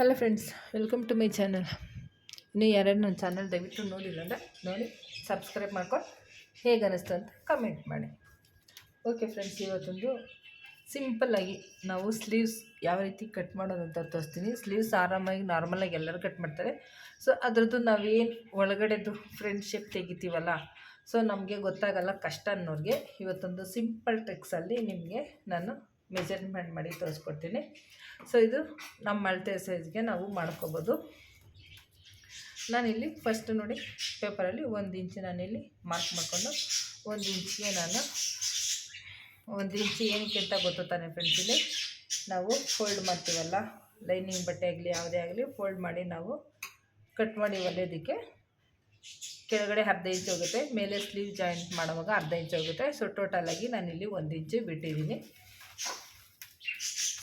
Hello friends welcome to my channel ಇನ್ನೂ ಯಾರ್ಯಾರು ನನ್ನ ಚಾನಲ್ ದಯವಿಟ್ಟು ನೋಡಿಲ್ಲ ಅಂದರೆ ನೋಡಿ ಸಬ್ಸ್ಕ್ರೈಬ್ ಮಾಡ್ಕೊಂಡು. ಹೇಗೆ ಅನ್ನಿಸ್ತು ಅಂತ ಕಮೆಂಟ್ ಮಾಡಿ. ಓಕೆ ಫ್ರೆಂಡ್ಸ್ ಇವತ್ತೊಂದು ಸಿಂಪಲ್ಲಾಗಿ ನಾವು ಸ್ಲೀವ್ಸ್ ಯಾವ ರೀತಿ ಕಟ್ ಮಾಡೋದು ಅಂತ ತೋರಿಸ್ತೀನಿ. ಸ್ಲೀವ್ಸ್ ಆರಾಮಾಗಿ ನಾರ್ಮಲಾಗಿ ಎಲ್ಲರೂ ಕಟ್ ಮಾಡ್ತಾರೆ. ಸೊ ಅದರದ್ದು ನಾವೇನು ಒಳಗಡೆದು ಫ್ರೆಂಡ್ಶಿಪ್ ಶೇಪ್ ತೆಗಿತೀವಲ್ಲ? ಸೊ ನಮಗೆ ಗೊತ್ತಾಗಲ್ಲ ಕಷ್ಟ ಅನ್ನೋರಿಗೆ ಇವತ್ತೊಂದು ಸಿಂಪಲ್ ಟ್ರಿಕ್ಸಲ್ಲಿ ನಿಮಗೆ ನಾನು ಮೆಜರ್ಮೆಂಟ್ ಮಾಡಿ ತೋರಿಸ್ಕೊಡ್ತೀನಿ. ಸೊ ಇದು ನಮ್ಮ ಅಳತೆ ಸೈಜ್ಗೆ ನಾವು ಮಾಡ್ಕೋಬೋದು. ನಾನಿಲ್ಲಿ ಫಸ್ಟ್ ನೋಡಿ ಪೇಪರಲ್ಲಿ ಒಂದು ಇಂಚು ನಾನಿಲ್ಲಿ ಮಾರ್ಕ್ ಮಾಡಿಕೊಂಡು, ಒಂದು ಇಂಚಿಗೆ ನಾನು, ಒಂದು ಇಂಚು ಏನಕ್ಕೆ ಅಂತ ಗೊತ್ತು ತಾನೆ ಫ್ರೆಂಡ್ಸ್ ಇಲ್ಲಿ? ನಾವು ಫೋಲ್ಡ್ ಮಾಡ್ತೀವಲ್ಲ ಲೈನಿಂಗ್ ಬಟ್ಟೆ ಆಗಲಿ ಯಾವುದೇ ಆಗಲಿ ಫೋಲ್ಡ್ ಮಾಡಿ ನಾವು ಕಟ್ ಮಾಡಿ ಹೊಲಿಯೋದಕ್ಕೆ ಕೆಳಗಡೆ ಅರ್ಧ ಇಂಚು ಹೋಗುತ್ತೆ, ಮೇಲೆ ಸ್ಲೀವ್ ಜಾಯಿಂಟ್ ಮಾಡುವಾಗ ಅರ್ಧ ಇಂಚು ಹೋಗುತ್ತೆ. ಸೊ ಟೋಟಲಾಗಿ ನಾನಿಲ್ಲಿ ಒಂದು ಇಂಚು ಬಿಟ್ಟಿದ್ದೀನಿ.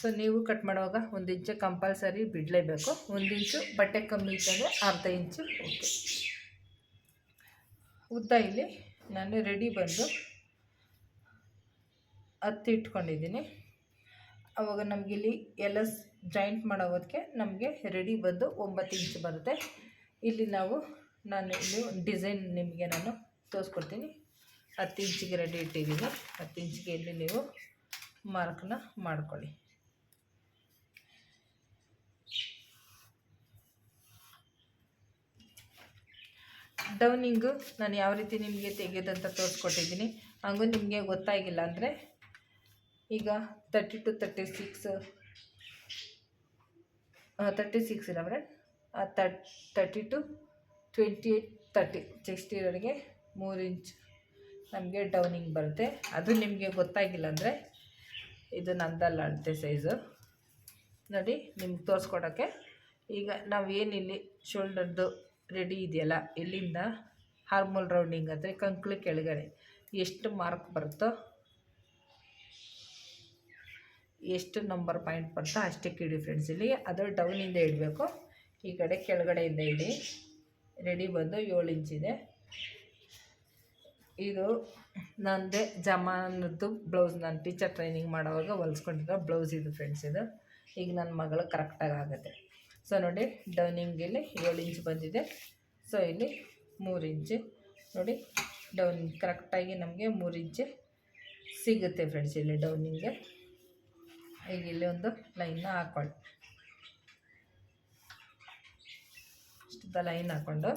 ಸೊ ನೀವು ಕಟ್ ಮಾಡುವಾಗ ಒಂದು ಇಂಚು ಕಂಪಲ್ಸರಿ ಬಿಡಲೇಬೇಕು. ಒಂದು ಇಂಚು ಬಟ್ಟೆ ಕಮ್ಮಿ ಇತ್ತಂದರೆ ಅರ್ಧ ಇಂಚು. ಓಕೆ ಉದ್ದ ಇಲ್ಲಿ ನಾನು ರೆಡಿ ಬಂದು ಹತ್ತಿ ಇಟ್ಕೊಂಡಿದ್ದೀನಿ. ಅವಾಗ ನಮಗಿಲ್ಲಿ ಎಲ್ಲ ಜಾಯಿಂಟ್ ಮಾಡೋದಕ್ಕೆ ನಮಗೆ ರೆಡಿ ಬಂದು ಒಂಬತ್ತು ಇಂಚು ಬರುತ್ತೆ. ಇಲ್ಲಿ ನಾವು ನಾನು ಇಲ್ಲಿ ಡಿಸೈನ್ ನಿಮಗೆ ನಾನು ತೋರಿಸ್ಕೊಡ್ತೀನಿ. ಹತ್ತು ಇಂಚಿಗೆ ರೆಡಿ ಇಟ್ಟಿದ್ದೀನಿ. ಹತ್ತು ಇಂಚಿಗೆ ಇಲ್ಲಿ ನೀವು ಮಾರ್ಕ್ನ ಮಾಡ್ಕೊಳ್ಳಿ. ಡೌನಿಂಗು ನಾನು ಯಾವ ರೀತಿ ನಿಮಗೆ ತೆಗೆಯೋದಂತ ತೋರಿಸ್ಕೊಟ್ಟಿದ್ದೀನಿ. ಹಂಗೂ ನಿಮಗೆ ಗೊತ್ತಾಗಿಲ್ಲ ಅಂದರೆ ಈಗ thirty two thirty six thirty six ಇಲ್ಲ friend thirty thirty two twenty thirty sixty ಇರೋರಿಗೆ ಮೂರು ಇಂಚ್ ನಮಗೆ ಡೌನಿಂಗ್ ಬರುತ್ತೆ. ಅದು ನಿಮಗೆ ಗೊತ್ತಾಗಿಲ್ಲ ಅಂದರೆ ಇದು ನಂದಲ್ಲ ಅಳತೆ ಸೈಜು. ನೋಡಿ, ನಿಮ್ಗೆ ತೋರಿಸ್ಕೊಡೋಕ್ಕೆ. ಈಗ ನಾವು ಏನಿಲ್ಲಿ ಶೋಲ್ಡರ್ದು ರೆಡಿ ಇದೆಯಲ್ಲ, ಇಲ್ಲಿಂದ ಹಾರ್ಮೋಲ್ ರೌಂಡಿಂಗ್ ಅಂದರೆ ಕಂಕ್ಳು ಕೆಳಗಡೆ ಎಷ್ಟು ಮಾರ್ಕ್ ಬರುತ್ತೋ ಎಷ್ಟು ನಂಬರ್ ಪಾಯಿಂಟ್ ಬರುತ್ತೋ ಅಷ್ಟಕ್ಕೆ ಇಡಿ ಫ್ರೆಂಡ್ಸ್ ಇಲ್ಲಿ. ಅದು ಡೌನಿಂದ ಇಡಬೇಕು. ಈ ಕಡೆ ಕೆಳಗಡೆಯಿಂದ ಇಡಿ. ರೆಡಿ ಬಂದು ಏಳು ಇಂಚಿದೆ ಇದು. ನಂದೇ ಜಮಾನದ್ದು ಬ್ಲೌಸ್ ನಾನು ಟೀಚರ್ ಟ್ರೈನಿಂಗ್ ಮಾಡೋವಾಗ ಹೊಲ್ಸ್ಕೊಂಡಿರೋ ಬ್ಲೌಸ್ ಇದು ಫ್ರೆಂಡ್ಸ್ ಇದು. ಈಗ ನನ್ನ ಮಗಳು ಕರೆಕ್ಟಾಗಿ ಆಗುತ್ತೆ. ಸೊ ನೋಡಿ, ಡೌನಿಂಗ್ ಇಲ್ಲಿ ಏಳು ಇಂಚ್ ಬಂದಿದೆ. ಸೊ ಇಲ್ಲಿ ಮೂರು ಇಂಚು. ನೋಡಿ, ಡೌನ್ ಕರೆಕ್ಟಾಗಿ ನಮಗೆ ಮೂರು ಇಂಚು ಸಿಗುತ್ತೆ ಫ್ರೆಂಡ್ಸ್ ಇಲ್ಲಿ ಡೌನಿಂಗ್ಗೆ ಈಗ ಇಲ್ಲಿ ಒಂದು ಲೈನ್ನ ಹಾಕ್ಕೊಳ್ಳಿ ಇಷ್ಟದ ಲೈನ್ ಹಾಕ್ಕೊಂಡು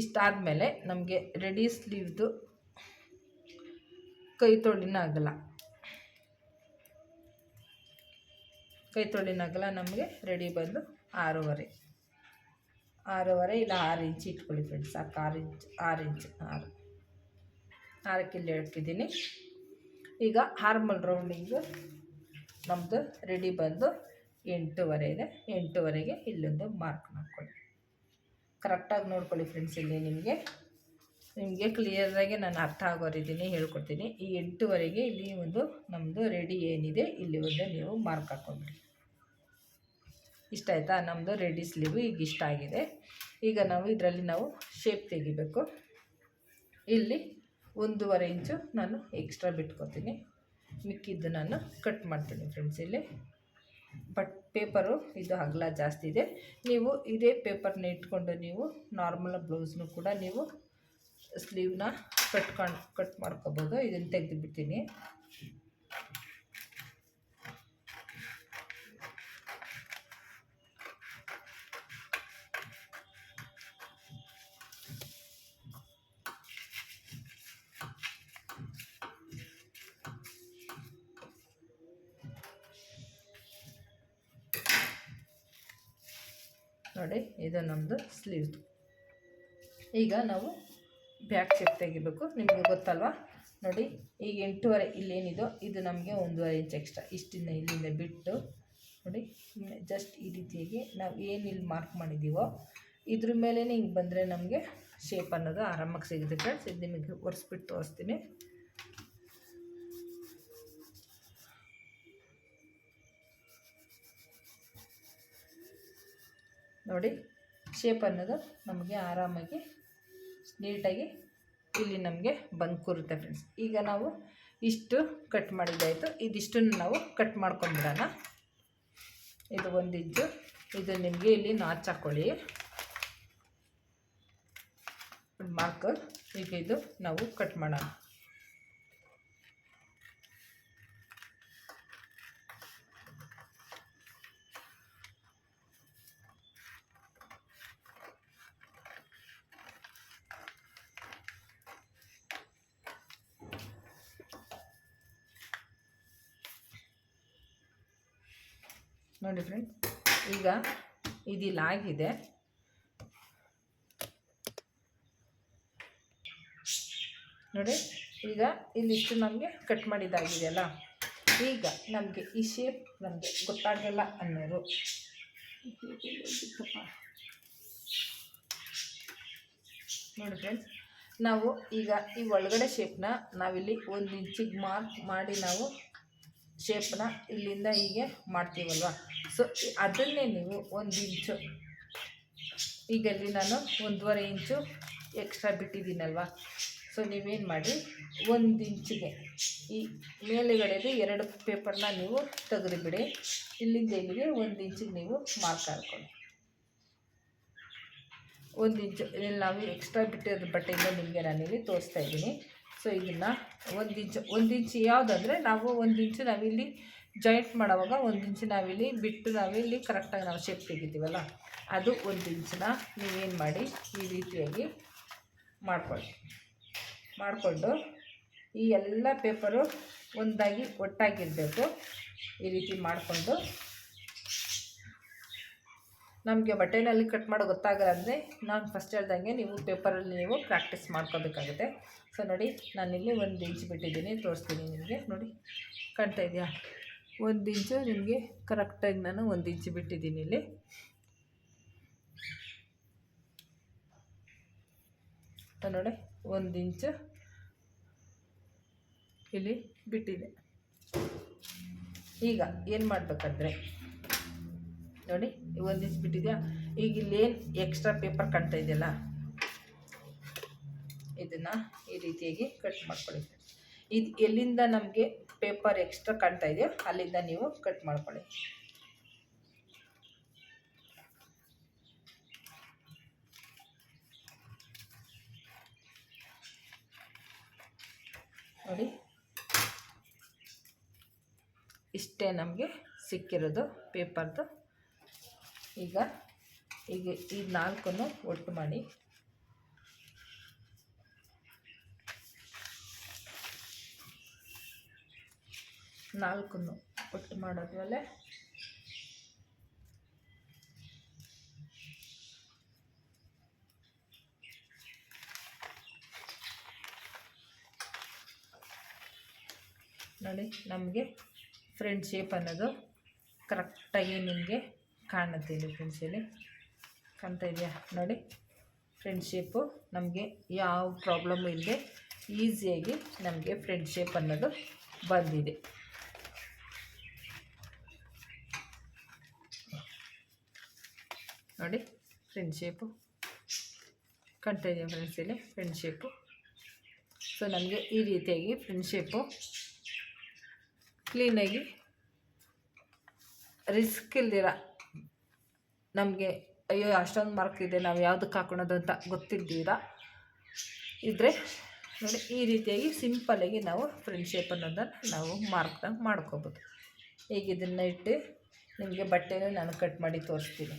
ಇಷ್ಟಾದಮೇಲೆ ನಮಗೆ ರೆಡಿ ಸ್ಲೀವ್ದು ಕೈ ತೊಳಿನ ಆಗಲ್ಲ. ಕೈ ತೊಳಿನ ಅಗಲ ನಮಗೆ ರೆಡಿ ಬಂದು ಆರೂವರೆ. ಆರೂವರೆ ಇಲ್ಲ ಆರು ಇಂಚ್ ಇಟ್ಕೊಳ್ಳಿ ಫ್ರೆಂಡ್ಸ್ ಸಾಕು. ಆರು ಇಂಚ್ ಆರು ಇಂಚ್ ಆರು. ಆರು ಇಲ್ಲಿ ಇಡ್ತಿದ್ದೀನಿ ಈಗ ಹಾರ್ಮಲ್ ರೌಂಡಿಂಗು ನಮ್ಮದು ರೆಡಿ ಬಂದು ಎಂಟೂವರೆ ಇದೆ. ಎಂಟೂವರೆಗೆ ಇಲ್ಲೊಂದು ಮಾರ್ಕ್ ಮಾಡ್ಕೊಳ್ಳಿ. ಕರೆಕ್ಟಾಗಿ ನೋಡ್ಕೊಳ್ಳಿ ಫ್ರೆಂಡ್ಸ್ ಇಲ್ಲಿ ನಿಮಗೆ. ನಿಮಗೆ ಕ್ಲಿಯರಾಗಿ ನಾನು ಅರ್ಥ ಆಗೋರಿದ್ದೀನಿ, ಹೇಳ್ಕೊಡ್ತೀನಿ. ಈ ಎಂಟೂವರೆಗೆ ಇಲ್ಲಿ ಒಂದು ನಮ್ಮದು ರೆಡಿ ಏನಿದೆ, ಇಲ್ಲಿ ಒಂದು ನೀವು ಮಾರ್ಕ್ ಹಾಕ್ಕೊಂಬಿಡಿ ಇಷ್ಟ ಆಯಿತಾ? ನಮ್ಮದು ರೆಡಿ ಸ್ಲೀವು ಈಗ ಇಷ್ಟ ಆಗಿದೆ. ಈಗ ನಾವು ಇದರಲ್ಲಿ ನಾವು ಶೇಪ್ ತೆಗಿಬೇಕು. ಇಲ್ಲಿ ಒಂದೂವರೆ ಇಂಚು ನಾನು ಎಕ್ಸ್ಟ್ರಾ ಬಿಟ್ಕೊತೀನಿ. ಮಿಕ್ಕಿದ್ದು ನಾನು ಕಟ್ ಮಾಡ್ತೀನಿ ಫ್ರೆಂಡ್ಸ್ ಇಲ್ಲಿ. ಬಟ್ ಪೇಪರು ಇದು ಅಗಲ ಜಾಸ್ತಿ ಇದೆ. ನೀವು ಇದೇ ಪೇಪರ್ನ ಇಟ್ಕೊಂಡು ನೀವು ನಾರ್ಮಲ್ ಬ್ಲೌಸ್ನು ಕೂಡ ನೀವು ಸ್ಲೀವ್ನ ಕಟ್ಕೊಂಡು ಕಟ್ ಮಾಡ್ಕೋಬೋದು. ಇದನ್ನು ತೆಗೆದು ನೋಡಿ, ಇದು ನಮ್ಮದು ಸ್ಲೀವ್ ಈಗ ನಾವು ಬ್ಯಾಕ್ ಶೇಪ್ ತೆಗಿಬೇಕು. ನಿಮಗೆ ಗೊತ್ತಲ್ವಾ? ನೋಡಿ, ಈಗ ಎಂಟೂವರೆ ಇಲ್ಲೇನಿದೋ, ಇದು ನಮಗೆ ಒಂದೂವರೆ ಇಂಚ್ ಎಕ್ಸ್ಟ್ರಾ ಇಷ್ಟಿಂದ ಇಲ್ಲಿಂದ ಬಿಟ್ಟು, ನೋಡಿ ಜಸ್ಟ್ ಈ ರೀತಿಯಾಗಿ ನಾವು ಏನು ಇಲ್ಲಿ ಮಾರ್ಕ್ ಮಾಡಿದ್ದೀವೋ ಇದ್ರ ಮೇಲೇ ಹಿಂಗೆ ಬಂದರೆ ನಮಗೆ ಶೇಪ್ ಅನ್ನೋದು ಆರಾಮಾಗಿ ಸಿಗುತ್ತೆ ಫ್ರೆಂಡ್ಸ್ ಇದು ನಿಮಗೆ ಒರೆಸ್ಬಿಟ್ಟು ತೋರಿಸ್ತೀನಿ. ನೋಡಿ ಶೇಪ್ ಅನ್ನೋದು ನಮಗೆ ಆರಾಮಾಗಿ ನೀಟಾಗಿ ಇಲ್ಲಿ ನಮಗೆ ಬಂದು ಕೂರುತ್ತೆ ಫ್ರೆಂಡ್ಸ್ ಈಗ ನಾವು ಇಷ್ಟು ಕಟ್ ಮಾಡಿದ್ದಾಯಿತು. ಇದಿಷ್ಟನ್ನು ನಾವು ಕಟ್ ಮಾಡ್ಕೊಂಡ್ಬಿಡೋಣ. ಇದು ಒಂದು ಇಂಚು ಇದು ನಿಮಗೆ ಇಲ್ಲಿ ನಾಚ್ ಹಾಕ್ಕೊಳ್ಳಿ ಮಾರ್ಕ್ ಈಗ ಇದು ನಾವು ಕಟ್ ಮಾಡೋಣ. ನೋಡಿ ಫ್ರೆಂಡ್ಸ್ ಈಗ ಇದಿಲ್ಲ ಆಗಿದೆ. ನೋಡಿ, ಈಗ ಇಲ್ಲಿಷ್ಟು ನಮಗೆ ಕಟ್ ಮಾಡಿದ್ದಾಗಿದೆಯಲ್ಲ ಈಗ ನಮಗೆ ಈ ಶೇಪ್ ನಮಗೆ ಗೊತ್ತಾಗಲ್ಲ ಅನ್ನೋರು ನೋಡಿ ಫ್ರೆಂಡ್ಸ್ ನಾವು ಈಗ ಈ ಒಳಗಡೆ ಶೇಪ್ನ ನಾವಿಲ್ಲಿ ಒಂದು ಇಂಚಿಗೆ ಮಾರ್ಕ್ ಮಾಡಿ ನಾವು ಶೇಪ್ನ ಇಲ್ಲಿಂದ ಹೀಗೆ ಮಾಡ್ತೀವಲ್ವ? ಸೊ ಅದನ್ನೇ ನೀವು ಒಂದು ಇಂಚು ಈಗ ಇಲ್ಲಿ ನಾನು ಒಂದೂವರೆ ಇಂಚು ಎಕ್ಸ್ಟ್ರಾ ಬಿಟ್ಟಿದ್ದೀನಲ್ವ? ಸೊ ನೀವೇನು ಮಾಡಿ ಒಂದು ಇಂಚಿಗೆ ಈ ಮೇಲುಗಡೆದು ಎರಡು ಪೇಪರ್ನ ನೀವು ತೆಗೆದುಬಿಡಿ. ಇಲ್ಲಿಂದ ಇಲ್ಲಿಗೆ ಒಂದು ಇಂಚಿಗೆ ನೀವು ಮಾರ್ಕ್ ಹಾಕ್ಕೊಳ್ಳಿ. ಒಂದು ಇಂಚು ಇಲ್ಲಿ ನಾವು ಎಕ್ಸ್ಟ್ರಾ ಬಿಟ್ಟಿರೋ ಬಟ್ಟೆಯಿಂದ ನಿಮಗೆ ನಾನಿಲ್ಲಿ ತೋರಿಸ್ತಾ ಇದ್ದೀನಿ. ಸೊ ಇದನ್ನು ಒಂದು ಇಂಚು ಒಂದು ಇಂಚು ಯಾವುದಂದರೆ ನಾವು ಒಂದು ಇಂಚು ನಾವಿಲ್ಲಿ ಜಾಯಿಂಟ್ ಮಾಡೋವಾಗ ಒಂದು ಇಂಚು ನಾವಿಲ್ಲಿ ಬಿಟ್ಟು ನಾವಿಲ್ಲಿ ಕರೆಕ್ಟಾಗಿ ನಾವು ಶೇಪ್ ತೆಗಿತೀವಲ್ಲ? ಅದು ಒಂದು ಇಂಚನ್ನ ನೀವೇನು ಮಾಡಿ ಈ ರೀತಿಯಾಗಿ ಮಾಡಿಕೊಳ್ಳಿ. ಮಾಡಿಕೊಂಡು ಈ ಎಲ್ಲ ಪೇಪರು ಒಂದಾಗಿ ಒಟ್ಟಾಗಿರಬೇಕು. ಈ ರೀತಿ ಮಾಡಿಕೊಂಡು ನಮಗೆ ಬಟ್ಟೆನಲ್ಲಿ ಕಟ್ ಮಾಡೋ ಗೊತ್ತಾಗಲ್ಲ ಅಂದರೆ ನಾನು ಫಸ್ಟ್ ಹೇಳ್ದಂಗೆ ನೀವು ಪೇಪರಲ್ಲಿ ನೀವು ಪ್ರಾಕ್ಟೀಸ್ ಮಾಡ್ಕೋಬೇಕಾಗುತ್ತೆ. ಸೊ ನೋಡಿ, ನಾನಿಲ್ಲಿ ಒಂದು ಇಂಚ್ ಬಿಟ್ಟಿದ್ದೀನಿ, ತೋರಿಸ್ತೀನಿ ನಿಮಗೆ. ನೋಡಿ, ಕಾಣ್ತಾ ಇದೆಯಾ? ಒಂದು ಇಂಚು ನಿಮಗೆ ಕರೆಕ್ಟಾಗಿ ನಾನು ಒಂದು ಇಂಚು ಬಿಟ್ಟಿದ್ದೀನಿ ಇಲ್ಲಿ. ನೋಡಿ, ಒಂದು ಇಂಚು ಇಲ್ಲಿ ಬಿಟ್ಟಿದೆ. ಈಗ ಏನು ಮಾಡಬೇಕಂದ್ರೆ ನೋಡಿ ಒಂದು ಇಂಚ್ ಬಿಟ್ಟಿದೆಯಾ? ಈಗ ಇಲ್ಲೇನು ಎಕ್ಸ್ಟ್ರಾ ಪೇಪರ್ ಕಟ್ತಾ ಇದೆಯಲ್ಲ, ಇದನ್ನು ಈ ರೀತಿಯಾಗಿ ಕಟ್ ಮಾಡ್ಕೊಳ್ಳಿ. ಇದು ಎಲ್ಲಿಂದ ನಮಗೆ ಪೇಪರ್ ಎಕ್ಸ್ಟ್ರಾ ಕಾಣ್ತಾ ಇದೆಯೋ ಅಲ್ಲಿಂದ ನೀವು ಕಟ್ ಮಾಡ್ಕೊಳ್ಳಿ. ನೋಡಿ, ಇಷ್ಟೇ ನಮಗೆ ಸಿಕ್ಕಿರೋದು ಪೇಪರ್ದು ಈಗ ಈಗ ಈ ನಾಲ್ಕನ್ನು ಒಟ್ಟು ಮಾಡಿ. ನಾಲ್ಕನ್ನು ಒಟ್ಟು ಮಾಡಿದ್ಮೇಲೆ ನೋಡಿ, ನಮಗೆ ಫ್ರೆಂಡ್ ಶೇಪ್ ಅನ್ನೋದು ಕರೆಕ್ಟಾಗಿ ನಿಮಗೆ ಕಾಣುತ್ತೆ ಇಲ್ಲಿ ಫ್ರೆಂಡ್ಸ್ ಇಲ್ಲಿ ಕಾಣ್ತಾ ಇದೆಯಾ? ನೋಡಿ. ಫ್ರೆಂಡ್ಶಿಪ್ಪು ಶೇಪು ನಮಗೆ ಯಾವ ಪ್ರಾಬ್ಲಮ್ ಇಲ್ಲದೆ ಈಸಿಯಾಗಿ ನಮಗೆ ಫ್ರೆಂಡ್ಶಿಪ್ ಶೇಪ್ ಅನ್ನೋದು ಬಂದಿದೆ. ನೋಡಿ ಫ್ರೆಂಡ್ಶಿಪ್ಪು ಶೇಪು ಕಾಣ್ತಾ ಇದೆಯಾ ಫ್ರೆಂಡ್ಸ್ ಇಲ್ಲಿ? ಫ್ರೆಂಡ್ಶಿಪ್ಪು ಶೇಪು ಸೊ ನಮಗೆ ಈ ರೀತಿಯಾಗಿ ಫ್ರೆಂಡ್ಶಿಪ್ಪು ಶೇಪು ಕ್ಲೀನಾಗಿ ರಿಸ್ಕ್ ಇಲ್ದಿರ ನಮಗೆ, ಅಯ್ಯೋ, ಅಷ್ಟೊಂದು ಮಾರ್ಕ್ ಇದೆ, ನಾವು ಯಾವುದಕ್ಕೆ ಹಾಕೊಳೋದು ಅಂತ ಗೊತ್ತಿದ್ದೀರ ಇದ್ದರೆ ನೋಡಿ, ಈ ರೀತಿಯಾಗಿ ಸಿಂಪಲ್ಲಾಗಿ ನಾವು ಫ್ರೆಂಡ್ ಶೇಪ್ ಅನ್ನೋದನ್ನು ನಾವು ಮಾರ್ಕ್ನ ಮಾಡ್ಕೋಬೋದು. ಈಗ ಇದನ್ನು ಇಟ್ಟು ನಿಮಗೆ ಬಟ್ಟೆನೂ ನಾನು ಕಟ್ ಮಾಡಿ ತೋರಿಸ್ತೀನಿ.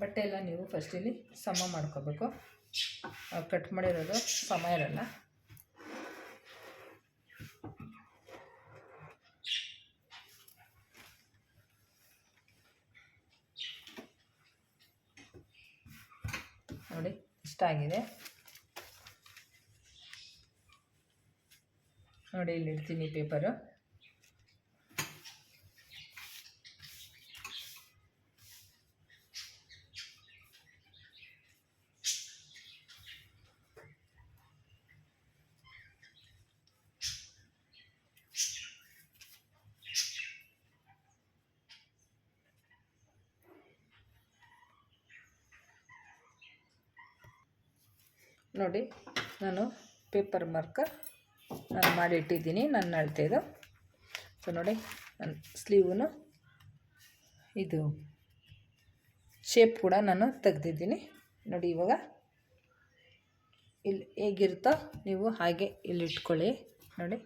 ಬಟ್ಟೆ ಎಲ್ಲ ನೀವು ಫಸ್ಟ್ ಇಲ್ಲಿ ಸಮ ಮಾಡ್ಕೋಬೇಕು. ಕಟ್ ಮಾಡಿರೋದು ಸಮ ಇರಲ್ಲ. ನೋಡಿ ಇಷ್ಟ ಆಗಿದೆ ನೋಡಿ, ಇಲ್ಲಿ ಇಡ್ತೀನಿ ಪೇಪರು ನೋಡಿ, ನಾನು ಪೇಪರ್ ಮಾರ್ಕ ನಾನು ಮಾಡಿಟ್ಟಿದ್ದೀನಿ, ನನ್ನ ಅಳ್ತೆಯದು ಸೊ ನೋಡಿ, ನನ್ನ ಸ್ಲೀವನ್ನು ಇದು ಶೇಪ್ ಕೂಡ ನಾನು ತೆಗೆದಿದ್ದೀನಿ. ನೋಡಿ, ಇವಾಗ ಇಲ್ಲಿ ಹೇಗಿರುತ್ತೋ ನೀವು ಹಾಗೆ ಇಲ್ಲಿ ಇಟ್ಕೊಳ್ಳಿ. ನೋಡಿ.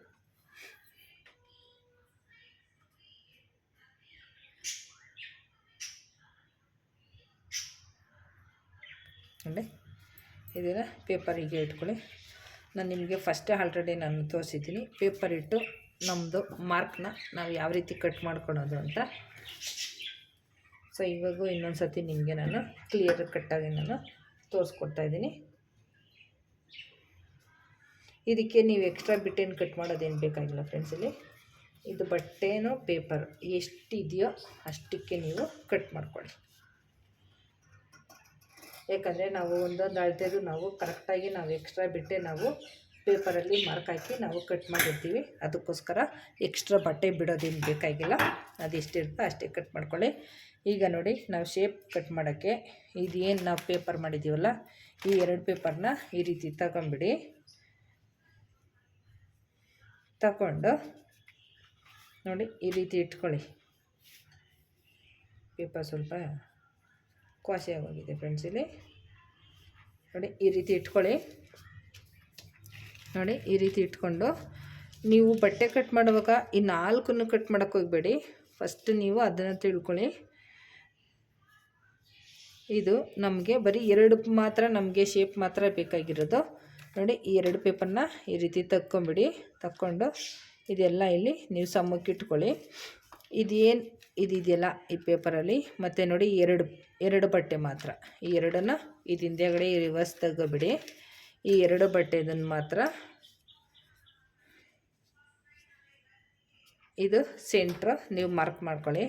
ನೋಡಿ. ಇದನ್ನು ಪೇಪರ್ ಇಟ್ಕೊಳ್ಳಿ. ನಾನು ನಿಮಗೆ ಫಸ್ಟೇ ಆಲ್ರೆಡಿ ನಾನು ತೋರಿಸಿದ್ದೀನಿ. ಪೇಪರ್ ಇಟ್ಟು ನಮ್ಮದು ಮಾರ್ಕ್ನ ನಾವು ಯಾವ ರೀತಿ ಕಟ್ ಮಾಡ್ಕೊಳೋದು ಅಂತ. ಸೊ ಇವಾಗೂ ಇನ್ನೊಂದು ಸತಿ ನಿಮಗೆ ನಾನು ಕ್ಲಿಯರ್ ಕಟ್ಟಾಗಿ ನಾನು ತೋರಿಸ್ಕೊಡ್ತಾ ಇದ್ದೀನಿ. ಇದಕ್ಕೆ ನೀವು ಎಕ್ಸ್ಟ್ರಾ ಬಿಟ್ಟೇನು ಕಟ್ ಮಾಡೋದೇನು ಬೇಕಾಗಿಲ್ಲ ಫ್ರೆಂಡ್ಸ್ ಇಲ್ಲಿ. ಇದು ಬಟ್ಟೆನೋ ಪೇಪರ್ ಎಷ್ಟಿದೆಯೋ ಅಷ್ಟಕ್ಕೆ ನೀವು ಕಟ್ ಮಾಡ್ಕೊಳ್ಳಿ. ಯಾಕಂದರೆ ನಾವು ಒಂದೊಂದು ಅಳತೆದು ನಾವು ಕರೆಕ್ಟಾಗಿ ನಾವು ಎಕ್ಸ್ಟ್ರಾ ಬಿಟ್ಟೆ ನಾವು ಪೇಪರಲ್ಲಿ ಮಾರ್ಕ್ ಹಾಕಿ ನಾವು ಕಟ್ ಮಾಡಿರ್ತೀವಿ. ಅದಕ್ಕೋಸ್ಕರ ಎಕ್ಸ್ಟ್ರಾ ಬಟ್ಟೆ ಬಿಡೋದೇನು ಬೇಕಾಗಿಲ್ಲ. ಅದು ಅಷ್ಟೇ ಕಟ್ ಮಾಡ್ಕೊಳ್ಳಿ. ಈಗ ನೋಡಿ ನಾವು ಶೇಪ್ ಕಟ್ ಮಾಡೋಕ್ಕೆ ಇದೇನು ನಾವು ಪೇಪರ್ ಮಾಡಿದ್ದೀವಲ್ಲ ಈ ಎರಡು ಪೇಪರ್ನ ಈ ರೀತಿ ತಗೊಂಬಿಡಿ. ತಗೊಂಡು ನೋಡಿ ಈ ರೀತಿ ಇಟ್ಕೊಳ್ಳಿ. ಪೇಪರ್ ಸ್ವಲ್ಪ ಕ್ವಾಸಿ ಆಗೋಗಿದೆ ಫ್ರೆಂಡ್ಸ್ ಇಲ್ಲಿ. ನೋಡಿ, ಈ ರೀತಿ ಇಟ್ಕೊಳ್ಳಿ. ನೋಡಿ, ಈ ರೀತಿ ಇಟ್ಕೊಂಡು ನೀವು ಬಟ್ಟೆ ಕಟ್ ಮಾಡುವಾಗ ಈ ನಾಲ್ಕನ್ನು ಕಟ್ ಮಾಡೋಕ್ಕೆ ಹೋಗಬೇಡಿ. ಫಸ್ಟ್ ನೀವು ಅದನ್ನು ತಿಳ್ಕೊಳ್ಳಿ. ಇದು ನಮಗೆ ಬರೀ ಎರಡು ಮಾತ್ರ ನಮಗೆ ಶೇಪ್ ಮಾತ್ರ ಬೇಕಾಗಿರೋದು. ನೋಡಿ, ಈ ಎರಡು ಪೇಪರ್ನ ಈ ರೀತಿ ತಕ್ಕೊಂಬಿಡಿ. ತಕ್ಕೊಂಡು ಇದೆಲ್ಲ ಇಲ್ಲಿ ನೀವು ಸಮ್ಮಕ್ಕೆ ಇಟ್ಕೊಳ್ಳಿ. ಇದೇನು ಇದಿದೆಯಲ್ಲ ಈ ಪೇಪರಲ್ಲಿ. ಮತ್ತು ನೋಡಿ ಎರಡು ಎರಡು ಬಟ್ಟೆ ಮಾತ್ರ. ಈ ಎರಡನ್ನು ಇದು ಹಿಂದೆಗಡೆ ರಿವರ್ಸ್ ತೆಗೋಬಿಡಿ ಈ ಎರಡು ಬಟ್ಟೆದನ್ನು ಮಾತ್ರ ಇದು ಸೆಂಟ್ರ್ ನೀವು ಮಾರ್ಕ್ ಮಾಡ್ಕೊಳ್ಳಿ.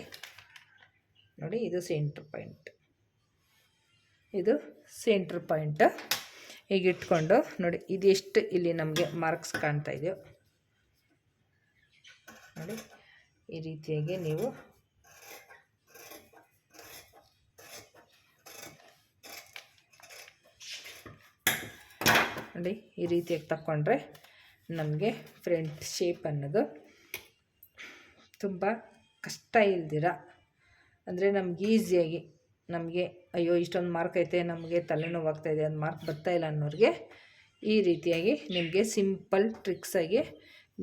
ನೋಡಿ ಇದು ಸೆಂಟ್ರ್ ಪಾಯಿಂಟ್. ಇದು ಸೆಂಟ್ರ್ ಪಾಯಿಂಟ್. ಈಗ ಇಟ್ಕೊಂಡು ನೋಡಿ ಇದೆಷ್ಟು ಇಲ್ಲಿ ನಮಗೆ ಮಾರ್ಕ್ಸ್ ಕಾಣ್ತಾ ಇದೆಯೋ. ನೋಡಿ ಈ ರೀತಿಯಾಗಿ ನೀವು ನೋಡಿ ಈ ರೀತಿಯಾಗಿ ತಕ್ಕೊಂಡ್ರೆ ನಮಗೆ ಫ್ರಂಟ್ ಶೇಪ್ ಅನ್ನೋದು ತುಂಬ ಕಷ್ಟ ಇಲ್ದಿರ, ಅಂದರೆ ನಮ್ಗೆ ಈಸಿಯಾಗಿ ನಮಗೆ, ಅಯ್ಯೋ ಇಷ್ಟೊಂದು ಮಾರ್ಕ್ ಐತೆ, ನಮಗೆ ತಲೆನೋವಾಗ್ತಾಯಿದೆ ಅದು ಮಾರ್ಕ್ ಬರ್ತಾ ಇಲ್ಲ ಅನ್ನೋರಿಗೆ ಈ ರೀತಿಯಾಗಿ ನಿಮಗೆ ಸಿಂಪಲ್ ಟ್ರಿಕ್ಸಾಗಿ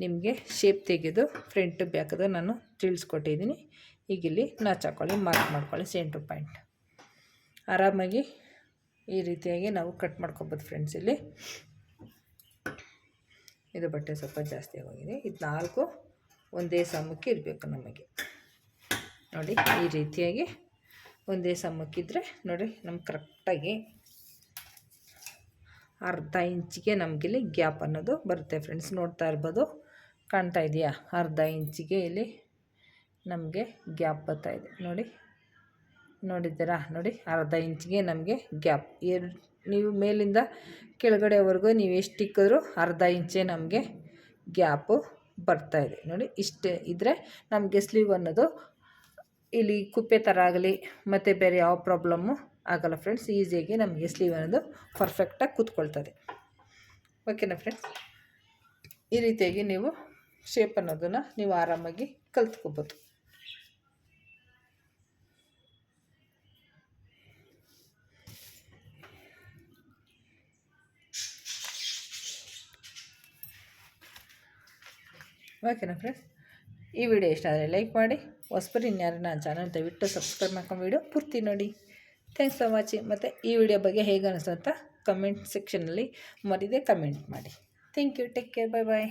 ನಿಮಗೆ ಶೇಪ್ ತೆಗೆದು ಫ್ರಂಟ್ ಬ್ಯಾಕದು ನಾನು ತಿಳಿಸ್ಕೊಟ್ಟಿದ್ದೀನಿ. ಈಗ ಇಲ್ಲಿ ನಾಚ್ ಹಾಕೊಳ್ಳಿ ಮಾರ್ಕ್ ಮಾಡ್ಕೊಳ್ಳಿ ಸೆಂಟ್ರ್ ಪಾಯಿಂಟ್ ಆರಾಮಾಗಿ ಈ ರೀತಿಯಾಗಿ ನಾವು ಕಟ್ ಮಾಡ್ಕೊಬೋದು ಫ್ರೆಂಡ್ಸ್ ಇಲ್ಲಿ. ಇದು ಬಟ್ಟೆ ಸ್ವಲ್ಪ ಜಾಸ್ತಿ ಆಗೋಗಿದೆ. ಇದು ನಾಲ್ಕು ಒಂದೇ ಸಮಕ್ಕೆ ಇರಬೇಕು ನಮಗೆ. ನೋಡಿ, ಈ ರೀತಿಯಾಗಿ ಒಂದೇ ಸಮಕ್ಕಿದ್ರೆ ನೋಡಿ ನಮ್ಗೆ ಕರೆಕ್ಟಾಗಿ ಅರ್ಧ ಇಂಚಿಗೆ ನಮಗಿಲ್ಲಿ ಗ್ಯಾಪ್ ಅನ್ನೋದು ಬರುತ್ತೆ ಫ್ರೆಂಡ್ಸ್. ನೋಡ್ತಾ ಇರ್ಬೋದು, ಕಾಣ್ತಾ ಇದೆಯಾ? ಅರ್ಧ ಇಂಚಿಗೆ ಇಲ್ಲಿ ನಮಗೆ ಗ್ಯಾಪ್ ಬರ್ತಾಯಿದೆ ನೋಡಿ, ನೋಡಿದ್ದೀರಾ? ನೋಡಿ, ಅರ್ಧ ಇಂಚಿಗೆ ನಮಗೆ ಗ್ಯಾಪ್. ಎರಡು ನೀವು ಮೇಲಿಂದ ಕೆಳಗಡೆವರೆಗೂ ನೀವು ಎಷ್ಟು ಅರ್ಧ ಇಂಚೆ ನಮಗೆ ಗ್ಯಾಪು ಇದೆ. ನೋಡಿ, ಇಷ್ಟೇ ಇದ್ದರೆ ನಮಗೆ ಸ್ಲೀವ್ ಅನ್ನೋದು ಇಲ್ಲಿ ಕುಪ್ಪೆ ಥರ ಆಗಲಿ, ಮತ್ತು ಬೇರೆ ಯಾವ ಪ್ರಾಬ್ಲಮ್ಮು ಆಗಲ್ಲ ಫ್ರೆಂಡ್ಸ್ ಈಸಿಯಾಗಿ ನಮಗೆ ಸ್ಲೀವ್ ಅನ್ನೋದು ಪರ್ಫೆಕ್ಟಾಗಿ ಕೂತ್ಕೊಳ್ತದೆ. ಓಕೆನಾ ಫ್ರೆಂಡ್ಸ್ ಈ ರೀತಿಯಾಗಿ ನೀವು ಶೇಪ್ ಅನ್ನೋದನ್ನು ನೀವು ಆರಾಮಾಗಿ ಕಲ್ತ್ಕೋಬೋದು. ಓಕೆನಾ ಫ್ರೆಂಡ್ಸ್ ಈ ವಿಡಿಯೋ ಇಷ್ಟ ಆದರೆ ಲೈಕ್ ಮಾಡಿ. ಹೊಸ್ಬರಿ ಇನ್ಯಾರು ನನ್ನ ಚಾನಲ್ ದಯವಿಟ್ಟು ಸಬ್ಸ್ಕ್ರೈಬ್ ಮಾಡ್ಕೊಂಡು ವಿಡಿಯೋ ಪೂರ್ತಿ ನೋಡಿ. ಥ್ಯಾಂಕ್ಸ್ ಫಾರ್ ವಾಚಿಂಗ್ ಮತ್ತು ಈ ವಿಡಿಯೋ ಬಗ್ಗೆ ಹೇಗೆ ಅನಿಸುತ್ತಾ? ಕಮೆಂಟ್ ಸೆಕ್ಷನಲ್ಲಿ ಮರಿದೆ ಕಮೆಂಟ್ ಮಾಡಿ. Thank you take care bye bye